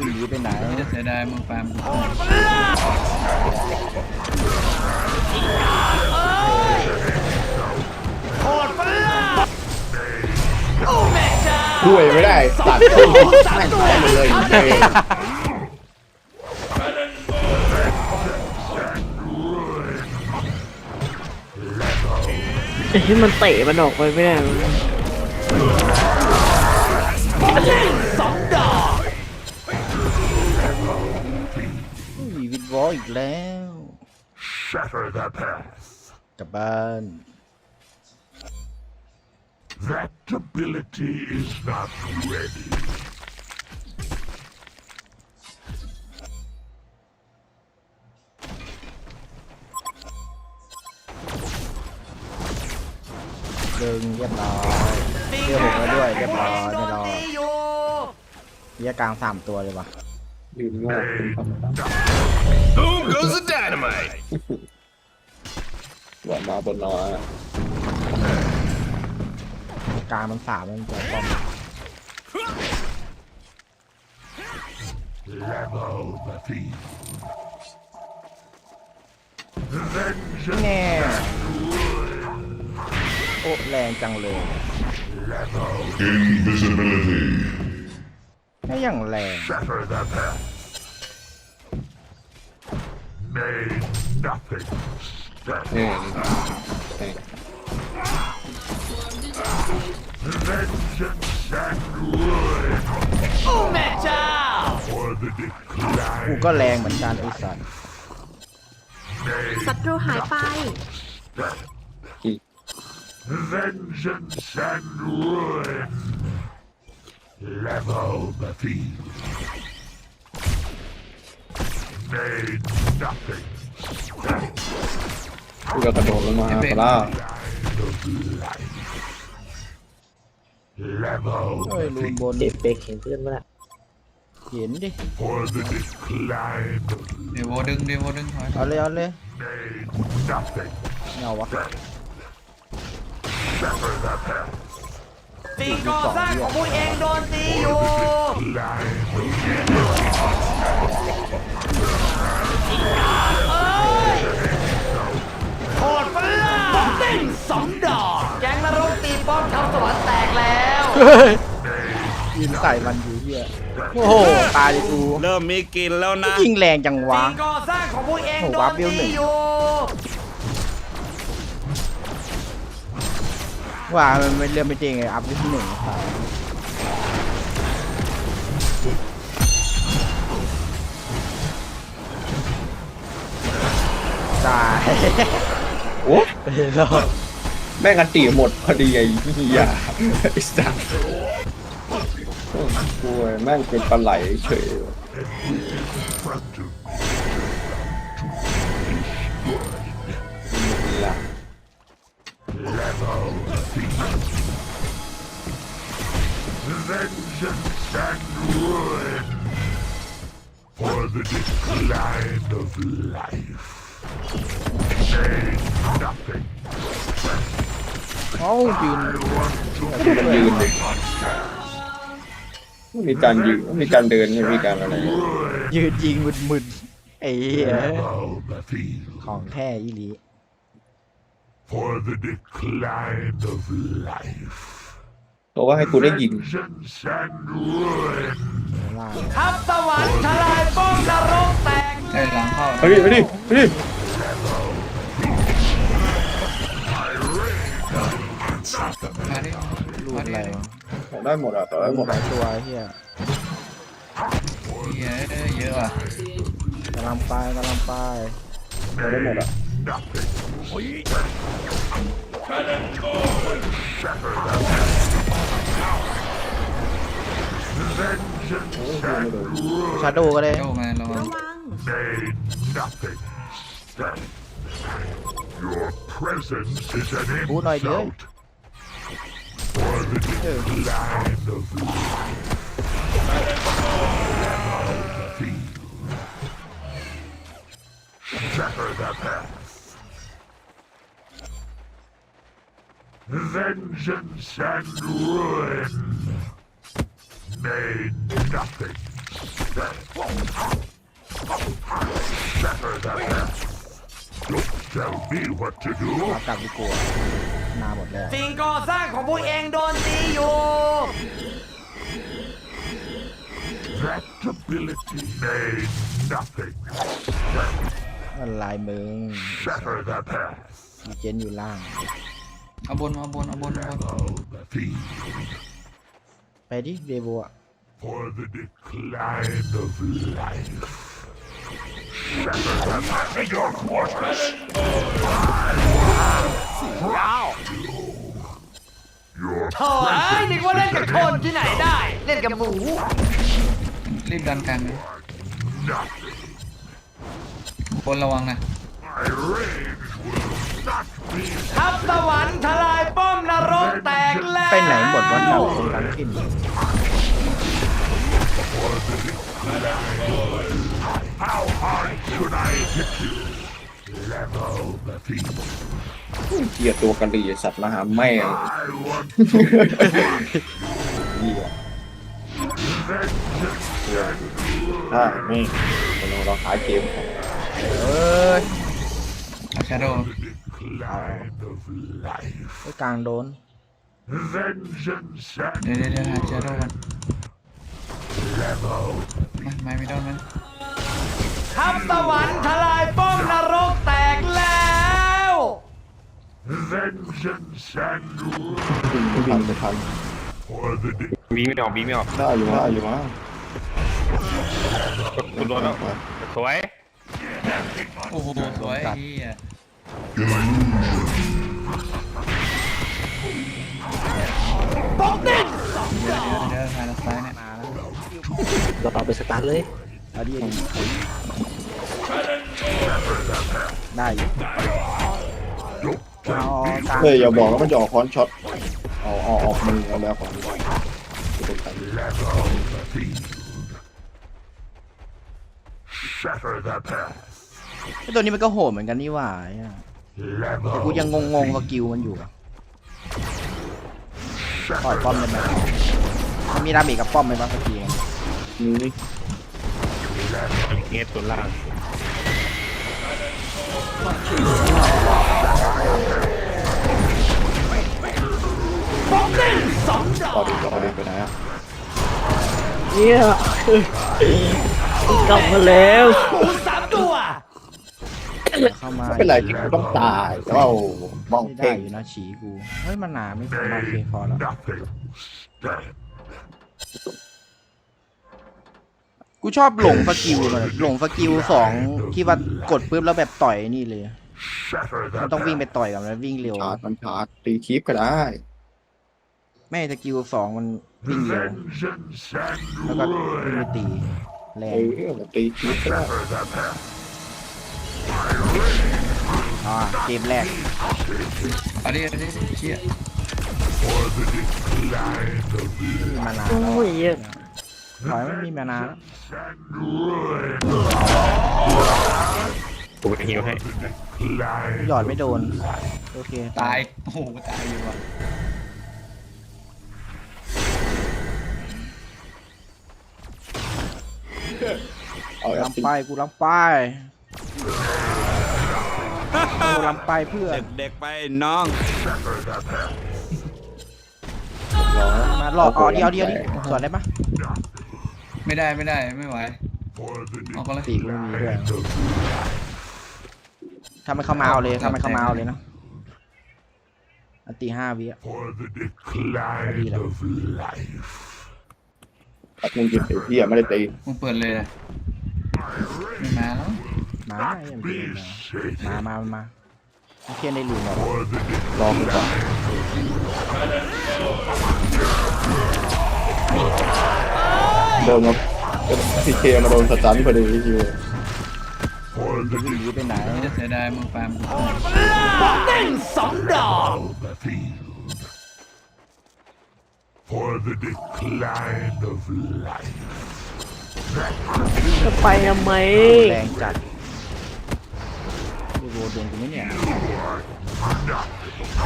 วิ่งหนีไปไหนจะเสียดายมึงฟาร์มช่วยไม่ได้ตัดต้นแม่งแพ้หมดเลยเออไอ้ที่มันเตะมันออกไปไม่ได้ อลอีกแล้ว Shatter the path. กลับบ้าน That ability is not ready. ดึงเรียบร้อยเรียบหกแล้วด้วยเรียบร้อยไม่รอดเรียกกลางสามตัวเลยวะยืนโง่เป็นธรรมดา Boom goes the dynamite. หวานมาบนนอนกลางมันสามมันจะป้อม Level the field. แน่โอ้แรงจังเลย Invisibility. ไม่อย่างแรง Shatter the path. May nothing stand. นี่นี่ Vengeance and ruin. For the กู decline ก็แรงเหมือนกันไอ้สัตว์ may ศัตรูหายไป stand. อีก Vengeance and ruin. Level the field. May nothing stand. กูจะกระโดดลงมาปะล่า Level เฮ้ย the รูน field บนเด็กเด็กเห็นเพื่อนมาละเห็นดิ for the decline of เดี๋ยวโวดึงเดี๋ยวโวดึงถอยเอาเลยเอาเลย may nothing ไม่เอาวะ stand. Shatter the path. สิ่งก่อสร้างของพวกเองโดนตีอยู่ Decline of โคตรฟ้าติ้งสองดอก แกงนรกตีป้อมชาวสวรรค์แตกแล้ว ยิงใส่มันอยู่เฮียโอ้โห ตายเลยกูเริ่มมีกลินแล้วนะ ยิงแรงจังวะ สิ่งก่อสร้างของพวกเองโอ้โดวานร์ปเวลหนึ่ตีง อยู่ว่ามันไม่เรื่องไม่จริงไงอัพที่หนึ่งครับ ตายโอ้รอดแม่งกันตีหมดพอดีไอ้เหี้ยไอ้สัสโอ้ยแม่งเป็นปลาไหลเฉยล่ะ เอ้ายืนยืนไม่มีการยืนไม่มีการเดินไม่มีการอะไรยืนยิงมึนๆไอ้เหี้ยของแท้อีหลี for the decline of life. บอกว่าให้กูได้ยิงทัพสวรรค์ทลายป้อมนรกแตกใกล้หลังเข้าไปดิไปดิ มาดิรูมาดดิอะไรวะต่อได้หมดอะต่อได้หมรูดดหอะลายตัวไอ้เหี้ยเหี้ยเอ้ยเยอะว่ะกำลังไปกำลังไปต่อได้หมดอะ nothing. Vengeance and ชาโดก็ได้โจมาระวังระวัง may nothing stand. Your presence is an Bố nói thế. insult for the decline of life. Level the field. Shatter the path. Vengeance and ruin. May nothing Shatter the past. Don't tell me what to do. เอากลับดีกว่ามาหมดแล้วสิ่งก่อสร้างของพวกเองโดนตีอยู่ That ability made nothing. อะไรมึง Shatter the past. มีเจนอยู่ล่าง เอาบนเอาบนเอาบนเอาบน The field ไปดิเดโวอะ for the decline of life. Shatter the past in your fortress. Your โถ่เอ้ยนึกว่าเล่นกับคนที่ไหนได้ เล่นกับหมู รีบดันกลางเลย nothing. บนระวังนะ My rage will not be ทัพสวรรค์ทลายป้อมนรกแตกแล้วไปไหนหมดวะเราคนกันขึ้น เกียตัวกะหรี่สัตว์มหาแม่ง I want เหี้ย vengeance and ใช่ไม่เราเราหาเกมเอ้ยเอาชาโด decline of life. ไอ้กลางโดน Vengeance เดี๋ยว and เดี๋ยวเดี๋ยวหาชาโดกัน level. มาไม่ไม่โดนมันทัพสวรรค์ทลายป้อมนรกแตกแล้ว Vengeance and ไม่ทันไม่ทัน for the de- บีไม่ออกบีไม่ออกได้อยู่ได้อยู่มั้งคุณโดนแล้วสวยโอ้โหสวยไอ้เหี้ยเดี๋ยวเดี๋ยวทางซ้ายเนี่ยเราเอาไปสตาร์ทเลย เอาดิเอาดิได้อยู่ เอากลางเฮ้ยอย่าบอกว่ามันจะออกคอนช็อตออกออกออกมือเอาแล้วของจะเป็นใคร level the field. Shatter the past. ไอ้ตัวนี้มันก็โหดเหมือนกันนี่หว่าไอ้เหี้ยแต่ Level กูยังงงๆกับกิลมันอยู่อะปล่อยป้อมได้ไหมมันมีดาเมจกับป้อมไหมบ้างสักทีนี่เงสตัวล่าง ต่อดีต่อดีไปไหนอะเนี่ยกลับมาแล้วหมูสามตัว เข้ามาไม่เป็นไรจริงต้องตายแต่ว่าโอ้มองไม่ได้เพ่งอยู่นะฉีกู เฮ้ยมันหนาไม่พอโอเคพอแล้ว nothing. Stand. กูชอบหลงสกิลมันหลงสกิลสองที่ว่ากดปุ๊บแล้วแบบต่อยนี่เลย Shatter มัน the ต้องวิ่งไป past. ต่อยกับมันวิ่งเร็ว ชาร์จมันชาร์จตีคลิปก็ได้ไม่สกิลสองมันวิ่งเร็ว Vengeance and แล้วก็วิ่งไป ruin. ตีแรเองอมันตีคลิปก็ได้ Shatter the past. อ่าเกมแรกเอาดิเอาดิเชี่ย For the decline of มีมานานแล้วโอ้ยเหี้ยถอยไม่มีมานานแล้ว and ruin. กูไปฮิวให้ Decline หยอดไม่โดน โอเคตาย โอ้โห ตายอยู่ว่ะเอาแอปลำตีไปกูลำไปกูลำไปเพื่อเด็กๆไปน้อง Shatter the past. มาหลอกอ๋อเดียวเดียวดิสวนได้ปะไม่ได้ไม่ได้ไม่ไหว For the เอาก็เลยตีกูไม่มีด้วย decline of ทำให้เขามาเอาเลยทำให้เขามาเอาเลยนะอันตีห้าวิอะ for the decline of life. ตัดมึงกินไอ้เหี้ยไม่ได้ตีมึงเปิดเลยนะไม่มาแล้วมาไอ้ยังตี Be มา sated มามามาเทียนได้ลืมหรอ for the รอกูก่อนโดนมาพีเคมาโดนสตันพอดีอยู่ for the วิ่งหนีไปไหนจะเสียดายมึงฟาร์มกูเต้นสองดอก the field. For the decline of life. จะไปทำไม แรงจัดดูโรดนกูไหมเนี่ย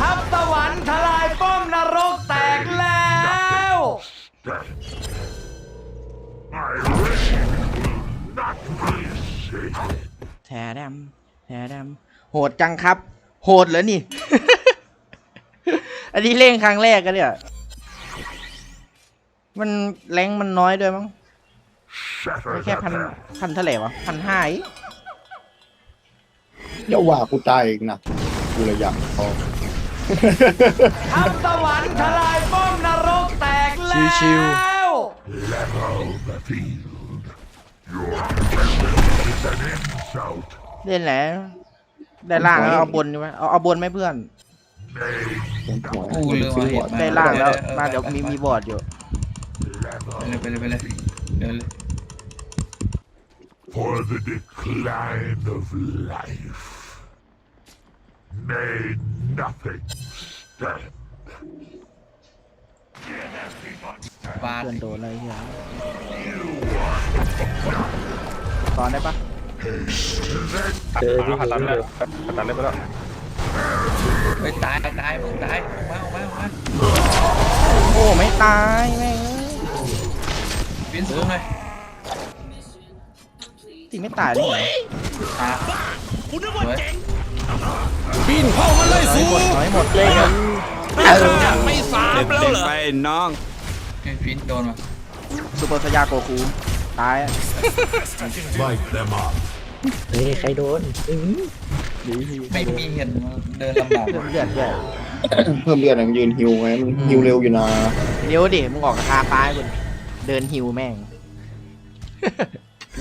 ทัพสวรรค์ทลายป้อมนรกแตกแล้ว Stand. My rage แดมแทดมโหดจังครับ โหดเหรอนี่ อันนี้เล่นครั้งแรกกันเนี่ยมันแรงมันน้อยด้วยมั้ง Shatter ไม่แค่ the พัน path. พันเท่าไหร่วะพันห้าอย่าว่ากูตายอีกนะกูเลยอยากพอทัพสวรรค์ทลายป้อมนรกแตกแล้วชิว Level เล่นแหละได้ล่างแล้วเอาบนดีไหมเอาเอาบนไหมเพื่อน Nay, กูลืมเอาเห็ดมาได้ล่างแล้วออมาเดี๋ยวมีมีบอร์ดอยู่ level ไปเลยไปเลยไปเลยเดินเลย for the decline of life. May nothing stand. บาดเพื่อนโดนอะไรเหี้ยตอนได้ปะ เจอเอาที่ตันี่เลเลยตัดเลยไปแล้วไปตายตายมึงตายออกมาออกมาออกมาโอ้ไม่ตายแม่งบินสูงเลยจริงไม่ตายได้ไงตาสวยบินเข้ามาเลยสูหมดน้อยหมดเลยไม่สามแล้วเหรอไปน้องไอ้บินโดนมาซูเปอร์สยาโกคูตายอะ Light them up. เฮ้ยใครโดนอื้อไม่มีเห็นเดินลำบากเลือดเลือดเลือดเพิ่มเลือดอะมันยืนฮิวไงมันฮิวเร็วอยู่นะเดี๋ยวดิมึงออกกระทาฟ้าให้มึงเดินฮิวแม่ง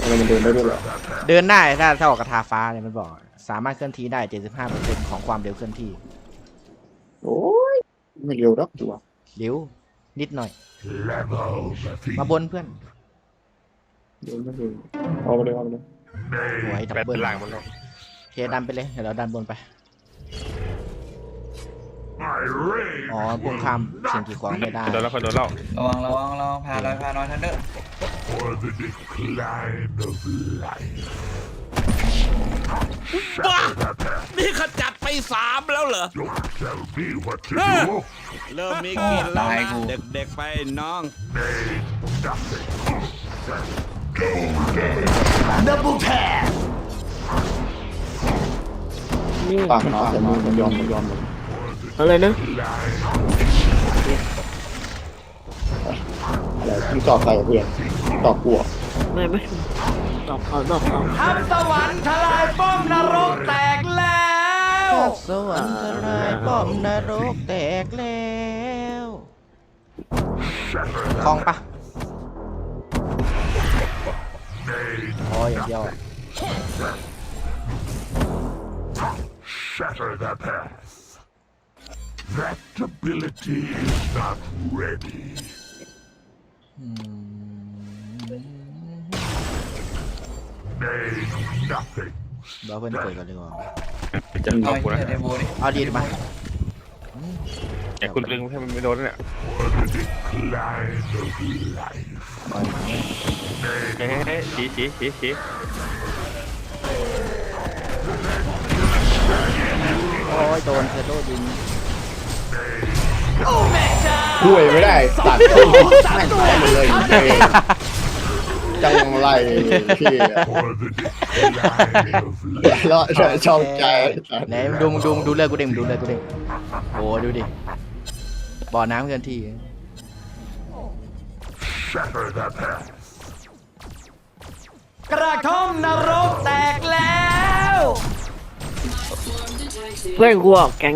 อะไรมันเดินได้ด้วยเหรอเดินได้ถ้าถ้าออกกระทาฟ้าเนี่ยมันบอก สามารถเคลื่อนที่ได้ 75%ของความเร็วเคลื่อนที่ โอ้ยไม่เร็วหรอกตัวเร็วนิดหน่อย Level the มา field. บนเพื่อนเดินไม่เร็วเอาไปเลยเอาไปเลย หวย May ดับแบตเบิลหลังมันแล้วเคดันไปเลย เดี๋ยวเราดันบนไป my reign อ๋อปุ่งคำสิ่งกีดขวางไม่ได้โดนแล้วคนโดนแล้วระวังระวังระวังพาลอยพาลอยทันเดอร์ for the decline of life. ว้า Shatter the path. นี่ขจัดไปสามแล้วเหรอ Don't tell me what to Huh. do. เริ่มมีกลินแล้วตายนะกูเด็กๆไปน้อง May nothing stand. ดับเบิลแทนนี่ปากน้ำแต่มือมันยอมมันยอมมันอะไรนะอะไรมึงตอบใครกับเพื่อนตอบกูเหรอไม่ไม่ตอบเขาตอบเขาทัพสวรรค์ทลายป้อมนรกแตกแล้วสวรรค์ทลายป้อมนรกแตกแล้วคลองปะ อ๋ออย่างเดียว Shatter the path. That ability is not ready. อืม May nothing เดี๋ยวเพื่อนคุยกันดีกว่าจะเอาเอาไอ้กูนะเหี้ยเดโบนี่เอาดีมา ไอ้คุณลึงให้มันไม่โดนเนี่ย for the decline of life. เฮ้ยเฮ้ยชี้ชี้ชี้ชี้โอ้ยโดนเทโดยิงโอ้แม่เจ้าช่วยไม่ได้ตัดต้นแม่งตายหมดเลยเอง จังไรพี่ For the decline of life. แล้วชอบใจไหนดูมึงดูมึงดูเลือดกูเด้งมึงดูเลือดกูเด้งโอ้ดูดิบ่อน้ำเคลื่อนที่ Shatter the path. กระท่อมนรกแตกแล้วเพื่อนกูออกแก๊ง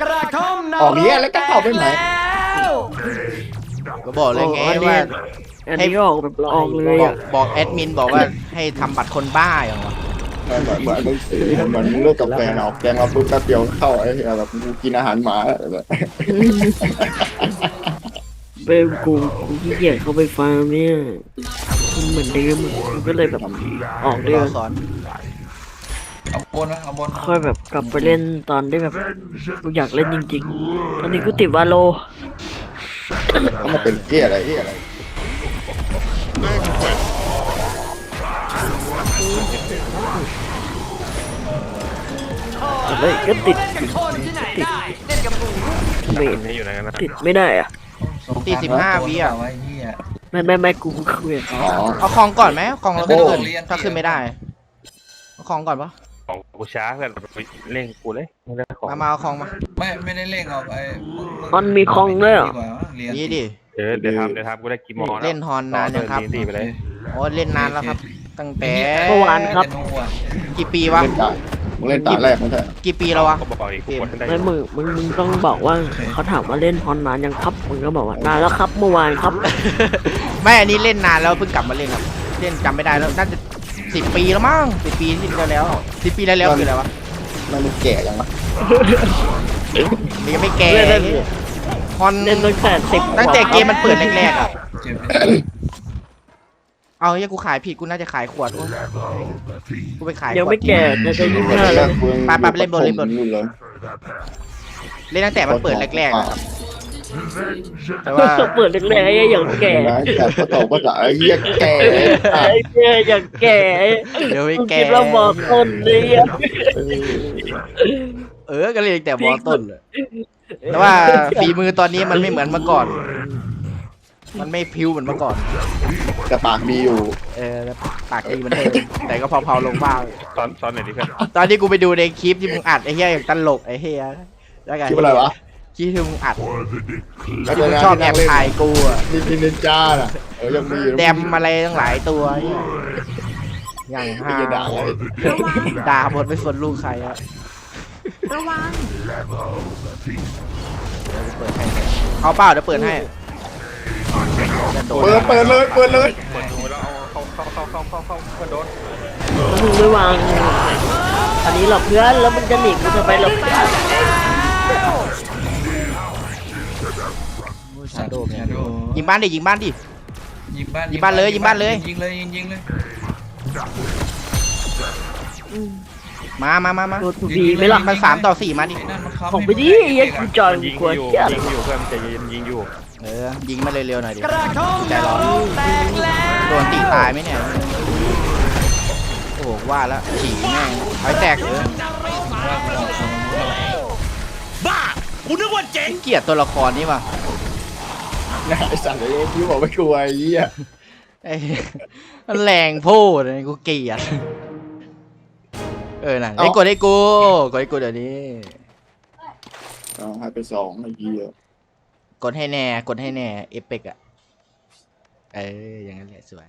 กระท่อมนรกออกเนี้ยแล้วก็เข้าไปไหนแล้วก็บอกเลยไงอ๋ออันนี้ว่า อันนี้ก็ออกแบบออกเลยบอกอะบอกแอดมินบอกว่าให้ทำบัตรคนบ้าอย่างวะเหมือนเหมือนเหมือนมึงเลิกกับแฟนเอาแกงเราปุ๊บแป๊บเดียวเข้าไอ้เหี้ยแบบกูกินอาหารหมาแบบเบมกูกูขี้เกียจเข้าไปฟาร์มเนี่ยมันเหมือนเดิมมันก็เลยแบบออกเดืรออนสอนเอาบนวะเอาบนค่อยแบบกลับไปเล่นตอนได้แบบกูอยากเล่นจริงๆตอนนี้กูติดวาโลก็มาเป็นเกี้ยอะไรเกี้ยอะไร เฮ้ยก็ติดเล่นกับคนที่ไหนได้เล่นกับหมูเมนนี่อยู่ไหนกันนะติดไม่ได้อะตีสิบห้าวิอะ ไว้เหี้ยไม่ไม่ไม่กูคุยกับเขาอ๋อ เอาคลองก่อนไหมเอาคลองแล้วก็โอ้ขึ้นถ้าขึ้นไม่ได้เอาคลองก่อนปะของกูช้าเพื่อนเล่นกูเลยไม่ได้ของมามาเอาคลองมาไม่ไม่ได้เล่งเอาไอ้มันมีคลองด้วยเหรอดีกว่าเรียนนี่ดิ เออเดี๋ยวทำเดี๋ยวทำกูได้กี่โมงเล่นฮอนนานยังครับตีไปเลยโอ้เล่นนานแล้วครับ ตั้งแต่เมื่อวานครับจะนัวกี่ปีวะ เล่นตา มึงเล่นตาแรกมันเถอะกี่ปีแล้ววะ ก็บอกอีกกูกดได้ไม่มึงมึงมึงต้องบอกว่าเขาถามว่าเล่นฮอนนานยังครับมึงก็บอกว่านานแล้วครับเมื่อวานครับไม่อันนี้เล่นนานแล้วเพิ่งกลับมาเล่นครับ เล่นจำไม่ได้แล้วน่าจะสิบปีแล้วมั้งสิบปีที่แล้วสิบปีแล้วแล้วคืออะไรวะมันมันแก่ยังวะมันยังไม่แก่เล่นฮอนเล่นตั้งแต่สิบตั้งแต่เกมมันเปิดแรกๆอะ เจ็บเอาเฮียกูขายผิดกูน่าจะขายขวดวะกูไปขายขวด ยังไม่แก่จะจะยี่สิบห้าเลยไปไปไปเล่นบอลเล่นบอลอยู่เลยเล่นตั้งแต่มันเปิดแรกๆอะครับแต่ว่าเปิดแรกๆไอ้อย่างแก่นะแต่ก็ตกภาษาไอ้เหี้ยแก่ไอ้เหี้ยอย่างแก่เดี๋ยวไม่มึงแก่คิดว่าบอกต้นเลยอะเออก็เล่นตั้งแต่บอลต้นเลยแต่ว่าฝีมือตอนนี้มันไม่เหมือนเมื่อก่อน มันไม่พิ้วเหมือนเมื่อก่อน แต่ปากดีอยู่ เออปากดีเหมือนเดิมแต่ก็เผาๆลงบ้าง ซ้อนซ้อนหน่อยดิเพื่อนตอนที่กูไปดูในคลิปที่มึงอัดไอ้เหี้ยอย่างตลกไอ้เหี้ยแล้วกันคิดว่าอะไรวะ คลิปที่มึงอัดแล้วที่มึงชอบแอบถ่ายกูอะนินนินนินจาน่ะเออยังมีอยู่แดมอะไรตั้งหลายตัวไอ้เหี้ยอย่างไม่ห้าจะด่าอะไรด่าหมดไม่สนลูกใครอะระวังเปิดให้เขาเปล่าเดี๋ยวเปิดให้จะโดน เปิดเปิดเลยเปิดเลยเปิดดูแล้วเอาเข้าเข้าเข้าเข้าเข้าเข้าโดนมึงไม่วางอันนี้หรอกเพื่อนแล้วมึงจะหนีกูจะไปหรอกเพื่อนชาโดว์ยิงบ้านดิยิงบ้านดิยิงบ้านยิงบ้านเลยยิงบ้านเลยยิงเลยยิงเลยมามามามาโดนถูกดีไหล่ะมันสามต่อสี่มาดิของไปดิไอ้กูจอยยิงกลัวอยู่เจี๊ยยิงอยู่เพื่อนจะยิงยิงอยู่ เออ ยิงมาเร็วๆหน่อยดิกระทงใจร้อนแตกแล้วโดนตีตายไหมเนี่ย โอ้โหว่าแล้วฉี่แม่งไอ้แตกเออบ้ากูนึกว่าเจ๋งเกลียดตัวละครนี่ว่ะนะไอ้สัตว์ไอ้พี่บอกไม่กลัวไอ้เหี้ยไอ้มันแรงโพูดเลยกูเกลียด เออน่ะไอ้กดให้กูกดให้กูเดี๋ยวนี้เอาให้ไปสองไอ้เหี้ย กดให้แน่ กดให้แน่ เอฟเฟกอะเออ อย่างนั้นแหละสวย